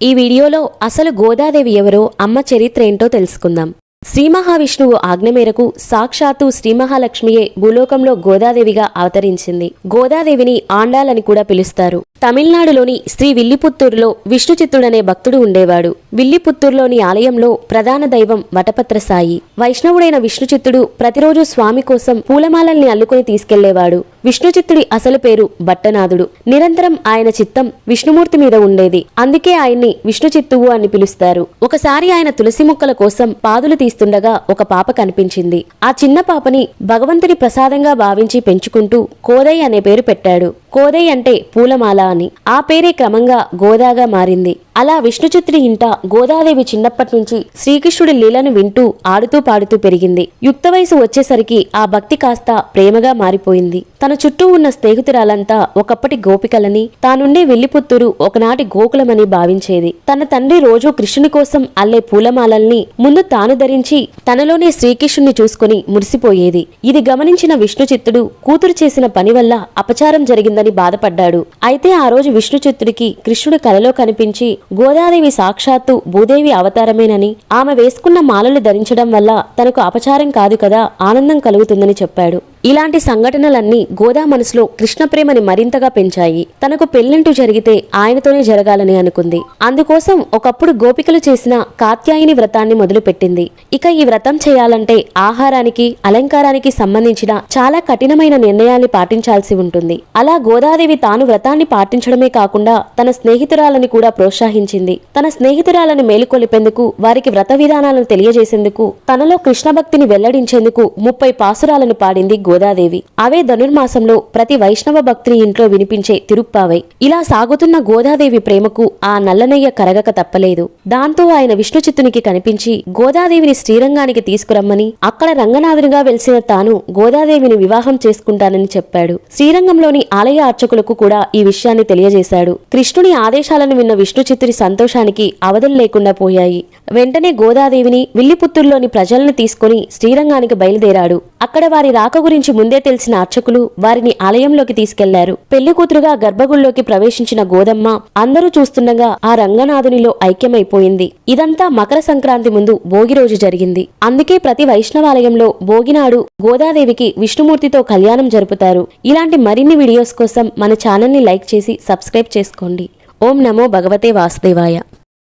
ఈ వీడియోలో అసలు గోదాదేవి ఎవరో అమ్మ చరిత్ర ఏంటో తెలుసుకుందాం. శ్రీ మహావిష్ణువు ఆజ్ఞ మేరకు సాక్షాత్తు శ్రీ మహాలక్ష్మియే భూలోకంలో గోదాదేవిగా అవతరించింది. గోదాదేవిని ఆండాలని కూడా పిలుస్తారు. తమిళనాడులోని శ్రీ విల్లిపుత్తూరులో విష్ణుచిత్తుడనే భక్తుడు ఉండేవాడు. విల్లిపుత్తూరులోని ఆలయంలో ప్రధాన దైవం వటపత్ర సాయి. వైష్ణవుడైన విష్ణుచిత్తుడు ప్రతిరోజు స్వామి కోసం పూలమాలల్ని అల్లుకొని తీసుకెళ్ళేవాడు. విష్ణుచిత్తుడి అసలు పేరు భట్టనాథుడు నిరంతరం ఆయన చిత్తం విష్ణుమూర్తి మీద ఉండేది. అందుకే ఆయన్ని విష్ణుచిత్తువు అని పిలుస్తారు. ఒకసారి ఆయన తులసి మొక్కల కోసం పాదులు తీస్తుండగా ఒక పాప కనిపించింది. ఆ చిన్న పాపని భగవంతుడి ప్రసాదంగా భావించి పెంచుకుంటూ కోదయ్ అనే పేరు పెట్టాడు. కోదయ్ అంటే పూలమాల అని. ఆ పేరే క్రమంగా గోదాగా మారింది. అలా విష్ణుచిత్తుడి ఇంట గోదాదేవి చిన్నప్పటి నుంచి శ్రీకృష్ణుడి లీలను వింటూ ఆడుతూ పాడుతూ పెరిగింది. యుక్త వయసు వచ్చేసరికి ఆ భక్తి కాస్త ప్రేమగా మారిపోయింది. తన చుట్టూ ఉన్న స్నేహితురాలంతా ఒకప్పటి గోపికలని తానుండే వెల్లిపుత్తూరు ఒకనాటి గోకులమని భావించేది. తన తండ్రి రోజూ కృష్ణుని కోసం అల్లే పూలమాలల్ని ముందు తాను ధరించి తనలోనే శ్రీకృష్ణుని చూసుకుని మురిసిపోయేది. ఇది గమనించిన విష్ణుచిత్తుడు కూతురు చేసిన పని వల్ల అపచారం జరిగిందని బాధపడ్డాడు. అయితే ఆ రోజు విష్ణుచిత్తుడికి కృష్ణుడు కలలో కనిపించి గోదాదేవి సాక్షాత్తు భూదేవి అవతారమేనని ఆమె వేసుకున్న మాలలు ధరించడం వల్ల తనకు అపచారం కాదు కదా ఆనందం కలుగుతుందని చెప్పాడు. ఇలాంటి సంఘటనలన్నీ గోదా మనసులో కృష్ణ ప్రేమని మరింతగా పెంచాయి. తనకు పెళ్ళింటూ జరిగితే ఆయనతోనే జరగాలని అనుకుంది. అందుకోసం ఒకప్పుడు గోపికలు చేసిన కాత్యాయిని వ్రతాన్ని మొదలుపెట్టింది. ఇక ఈ వ్రతం చేయాలంటే ఆహారానికి అలంకారానికి సంబంధించిన చాలా కఠినమైన నిర్ణయాల్ని పాటించాల్సి ఉంటుంది. అలా గోదాదేవి తాను వ్రతాన్ని పాటించడమే కాకుండా తన స్నేహితురాలని కూడా ప్రోత్సహించింది. తన స్నేహితురాలను మేలుకొలిపేందుకు వారికి వ్రత విధానాలను తెలియజేసేందుకు తనలో కృష్ణ భక్తిని వెల్లడించేందుకు ముప్పై పాసురాలను పాడింది గోదాదేవి. అవే ధనుర్మాసంలో ప్రతి వైష్ణవ భక్తిని ఇంట్లో వినిపించే తిరుప్పావై. ఇలా సాగుతున్న గోదాదేవి ప్రేమకు ఆ నల్లనయ్య కరగక తప్పలేదు. దాంతో ఆయన విష్ణుచిత్తునికి కనిపించి గోదాదేవిని శ్రీరంగానికి తీసుకురమ్మని అక్కడ రంగనాథునిగా వెలిసిన తాను గోదాదేవిని వివాహం చేసుకుంటానని చెప్పాడు. శ్రీరంగంలోని ఆలయ అర్చకులకు కూడా ఈ విషయాన్ని తెలియజేశాడు. కృష్ణుని ఆదేశాలను విన్న విష్ణుచిత్తుడి సంతోషానికి అవధులు లేకుండా పోయాయి. వెంటనే గోదాదేవిని విల్లిపుత్తూరులోని ప్రజలను తీసుకుని శ్రీరంగానికి బయలుదేరాడు. అక్కడ వారి రాక గురించి ముందే తెలిసిన అర్చకులు వారిని ఆలయంలోకి తీసుకెళ్ళారు. పెళ్ళి కూతురుగా గర్భగుడిలోకి ప్రవేశించిన గోదమ్మ అందరూ చూస్తుండగా ఆ రంగనాథునిలో ఐక్యమైపోయింది. ఇదంతా మకర సంక్రాంతి ముందు భోగి రోజు జరిగింది. అందుకే ప్రతి వైష్ణవాలయంలో భోగినాడు గోదాదేవికి విష్ణుమూర్తితో కళ్యాణం జరుపుతారు. ఇలాంటి మరిన్ని వీడియోస్ కోసం మన ఛానల్ని లైక్ చేసి సబ్స్క్రైబ్ చేసుకోండి. ఓం నమో భగవతే వాసుదేవాయ.